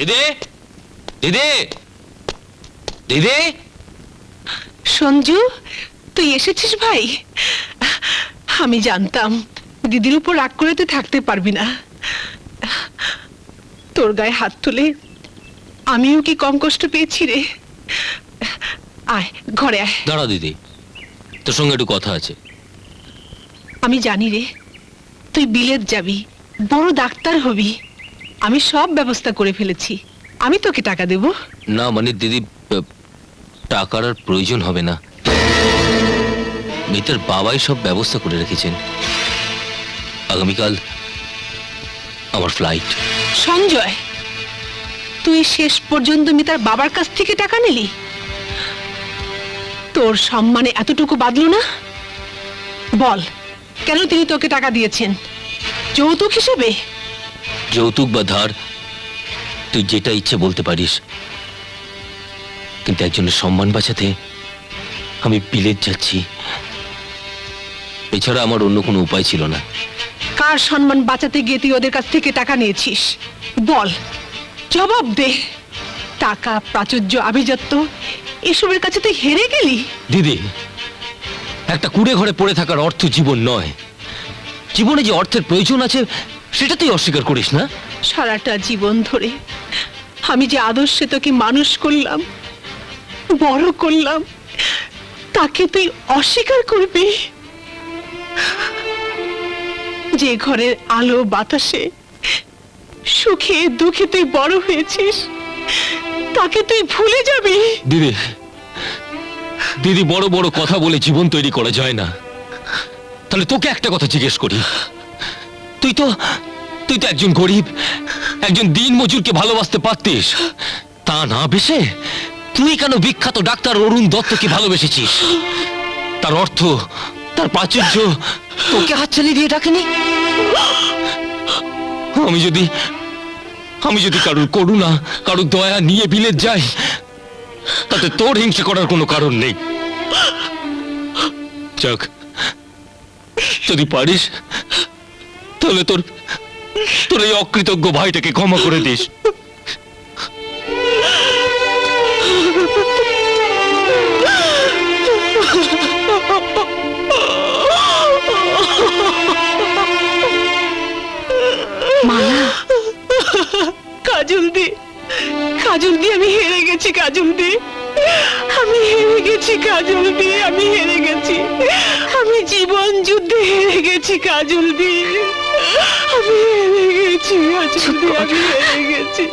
দিদি দিদি দিদি। সঞ্জু তুই এসেছিস ভাই? আমি জানতাম দিদির উপর রাগ করে তুই থাকতে পারবি না। তোর গায়ে হাত তুলে আমিও কি কম কষ্ট পেয়েছি রে? আয় ঘরে আয়। দাঁড়া দিদি তোর সঙ্গে একটু কথা আছে। আমি জানি রে তুই বিলেত যাবি বড় ডাক্তার হবি। আমি সব ব্যবস্থা করে ফেলেছি। আমি তোকে টাকা দেব। না মানে দিদি আহ, টাকার আর প্রয়োজন হবে না। মিতার বাবাই সব ব্যবস্থা করে রেখেছেন। আগামীকাল আমার ফ্লাইট সঞ্জয় তুই শেষ পর্যন্ত মিতার বাবার কাছ থেকে টাকা নিলি? তোর সম্মানে এতটুকু বাদলো না? বল কেন তিনি তোকে টাকা দিয়েছেন? যৌতুক হিসেবে? যৌতুক বা ধার তুই যেটা ইচ্ছে বলতে পারিস। কিন্তু একজনের সম্মান বাঁচাতে আমি বিলেত যাচ্ছি। এছাড়া আমার অন্য কোনো উপায় ছিল না। কার সম্মান বাঁচাতে গিয়ে তুই ওদের কাছ থেকে টাকা নিয়েছিস? বল জবাব দে। টাকা প্রাচুর্য আভিজাত্য এসবের কাছে তুই হেরে গেলি? দিদি একটা কুড়ে ঘরে পড়ে থাকার অর্থ জীবন নয়। জীবনে যে অর্থের প্রয়োজন আছে সেটা তুই অস্বীকার করিস না? সারাটা জীবন ধরে আমি যে আদর্শে তোকে মানুষ করলাম বড় করলাম তাকে তুই অস্বীকার করবি? যে ঘরের আলো বাতাসে সুখে দুঃখে তুই বড় হয়েছিস তাকে তুই ভুলে যাবি? দিদি দিদি বড় বড় কথা বলে জীবন তৈরি করা যায় না। তাহলে তোকে একটা কথা জিজ্ঞেস করি। তুই তো তুই তো একজন গরিব, একজন দিন মজুরকে ভালোবাসতে পারতিস। তা না বেশে তুই কেন বিখ্যাত ডাক্তার অরুণ দত্তকে ভালোবেসেছিস? তার অর্থ, তার প্রাচুর্য তোকে হাতছানি দিয়ে ডাকেনি? আমি যদি আমি যদি কারুর করুণা, কারুর দয়া নিয়ে বিলেত যাই, তাতে তোর হিংসা করার কোনো কারণ নেই। যাক, যদি পারিস, তাহলে তোর তোর এই অকৃতজ্ঞ ভাইটাকে ক্ষমা করে দিস। মালা। কাজল দি কাজল দি আমি হেরে গেছি কাজল দি আমি হেরে গেছি কাজল দি আমি হেরে গেছি। আমি জীবন যুদ্ধে হেরে গেছি কাজল দি কাজল দি আমি হেরে গেছি